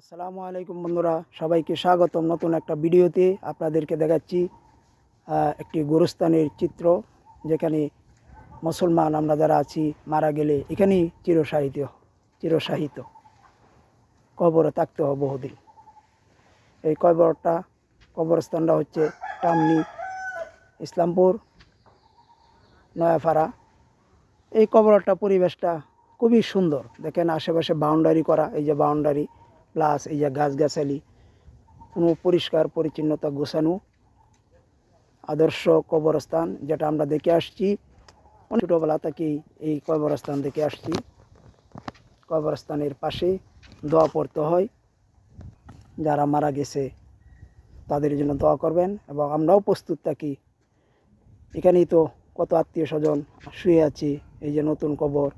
আসসালামু আলাইকুম বন্ধুরা, সবাইকে স্বাগতম নতুন একটা ভিডিওতে আপনাদেরকে দেখাচ্ছি একটি গোরস্থানের চিত্র যেখানে মুসলমান আমরা যারা আছি মারা গেলে এখানেই চিরসাহিত চিরসাহিত কবরে থাকতে হবে বহুদিন। এই কবরটা, কবরস্থানটা হচ্ছে টামনি, ইসলামপুর, নয়াপাড়া। এই কবরটা পরিবেশটা খুবই সুন্দর, দেখেন আশেপাশে বাউন্ডারি করা, এই যে বাউন্ডারি প্লাস এই যে গাছগাছালি, কোনো পরিষ্কার পরিচ্ছন্নতা গোছানো, আদর্শ কবরস্থান যেটা আমরা দেখে আসছি। ছোটোবেলা থেকেই এই কবরস্থান দেখে আসছি। কবরস্থানের পাশে দোয়া পড়তে হয়। যারা মারা গেছে, তাদের জন্য দোয়া করবেন এবং আমরাও প্রস্তুত থাকি। এখানেই তো কত আত্মীয় স্বজন শুয়ে আছি, এই যে নতুন কবর।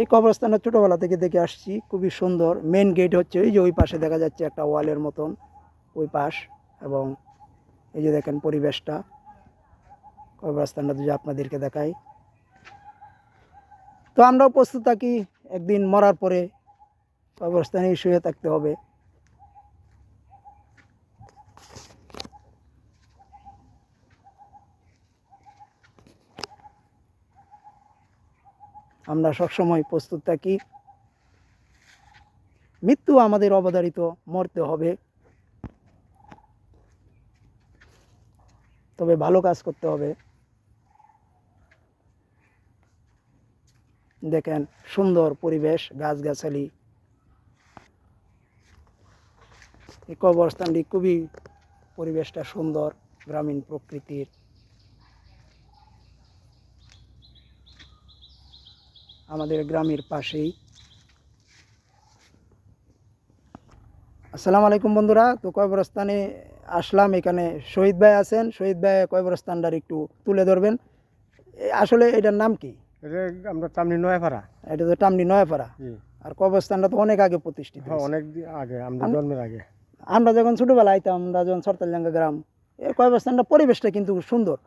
এই কবরস্থানটা ছোটোবেলা থেকে দেখে আসছি, খুবই সুন্দর। মেন গেট হচ্ছে ওই যে ওই পাশে দেখা যাচ্ছে একটা ওয়ালের মতন, ওই পাশ এবং এই যে দেখেন পরিবেশটা। কবরস্থানটা যদি আপনাদেরকে দেখাই। তো আমরাও প্রস্তুত থাকি, একদিন মরার পরে কবরস্থানেই শুয়ে থাকতে হবে। আমরা সবসময় প্রস্তুত থাকি। মৃত্যু আমাদের অবধারিত, মরতে হবে। তবে ভালো কাজ করতে হবে। দেখেন, সুন্দর পরিবেশ, গাছগাছালি। এই কবরস্থানটি খুবই পরিবেশটা সুন্দর, গ্রামীণ প্রকৃতির। আমাদের গ্রামের পাশেই। আসসালামু আলাইকুম বন্ধুরা তো কয়বরস্থানে আসলাম। এখানে শহীদ ভাই আছেন। শহীদ ভাই কয়বরস্থানটার একটু তুলে ধরবেন। আসলে এটার নাম কি? আমরা টামনি নয়াপাড়া। এটা তো টামনি নয়াপাড়া। আর কবরস্থানটা তো অনেক আগে প্রতিষ্ঠিত হ্যাঁ অনেক আগে আমরা জন্মের আগে। আমরা যখন ছোটবেলা আইতাম আমরা যখন সরতালজাঙ্গা গ্রাম এই কয়বরস্থানটা পরিবেশটা কিন্তু সুন্দর।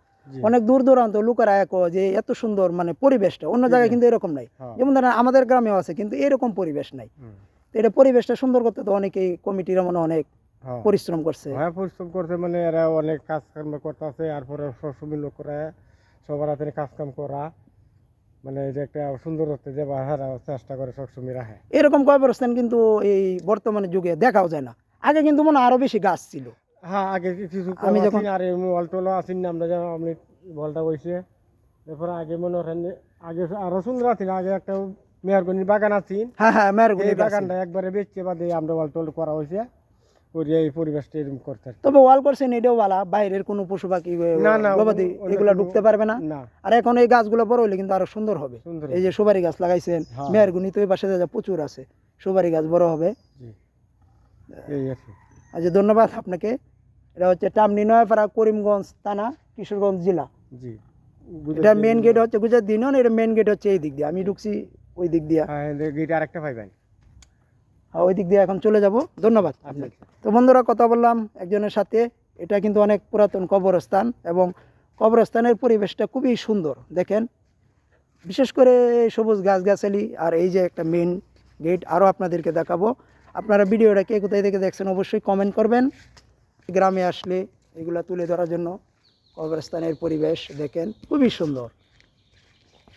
অনেক দূর দূরান্ত লোকেরা এক যে এত সুন্দর মানে পরিবেশটা অন্য জায়গায় কিন্তু এরকম নাই। হ্যাঁ। যেমন ধরেন আমাদের গ্রামেও আছে কিন্তু এরকম পরিবেশ নাই। এটা পরিবেশটা সুন্দর করতে তো অনেকেই কমিটিরা মনে অনেক হ্যাঁ। পরিশ্রম করছে। হ্যাঁ পরিশ্রম করতে মানে এরা অনেক কাজ কর্ম করতেছে এরপরে সবসময় লোক করে সবার হাতে কাজ কাম করা মানে এটা একটা সুন্দর হতে যে বাহারা চেষ্টা করে সবসময় রাখে এরকম কবরস্থান কিন্তু এই বর্তমানে যুগে দেখাও যায় না। আগে কিন্তু মনে হয় আরও বেশি গাছ ছিল। হ্যাঁ আগে কিছু আমি যখন- আর বল টলও আসেন না আমরা যেমন আপনি বলটা বইছে এরপরে আগে মনে করেন আগে আরও সুন্দর আছেন আগে একটা মেয়রগঞ্জের বাগান আছেন হ্যাঁ হ্যাঁ এই বাগানটা একবারে বেচছে বাদে আমরা ওয়াল টোল করা হয়েছে করে এই পরিবেশটা এরকম করতে তবে ওয়াল করছেন এটাও বালা বাইরের কোনো পশু পাখি না, না, গবাদি এগুলা ঢুকতে পারবে না। না। আর এখন এই গাছগুলো বড় হলে কিন্তু আরও সুন্দর হবে। সুন্দর এই যে সুপারি গাছ লাগাইছেন হ্যাঁ। মেয়ারগুনি তো এই পাশে যা প্রচুর আছে। সুপারি গাছ বড় হবে। এই আছে। আচ্ছা ধন্যবাদ আপনাকে। এটা হচ্ছে টামনি নয়াপাড়া করিমগঞ্জ থানা কিশোরগঞ্জ জেলা। জি। এটা মেন গেট হচ্ছে গুজরাট দিনন এটা মেন গেট হচ্ছে এই দিক দিয়ে। আমি ঢুকছি ওই দিক দিয়ে। হ্যাঁ গেটে আরেকটা পাইবেন। আর ওই দিক দিয়ে এখন চলে যাব। ধন্যবাদ আপনাকে। আচ্ছা। তো বন্ধুরা কথা বললাম একজনের সাথে। এটা কিন্তু অনেক পুরাতন কবরস্থান এবং কবরস্থানের পরিবেশটা খুবই সুন্দর দেখেন। বিশেষ করে সবুজ গাছগাছালি আর এই যে একটা মেন গেট আরও আপনাদেরকে দেখাবো। আপনারা ভিডিওটা কে কোথায় থেকে দেখছেন অবশ্যই কমেন্ট করবেন। গ্রামে আসলে এগুলা তুলে ধরার জন্য কবরস্থানের পরিবেশ দেখেন খুবই সুন্দর।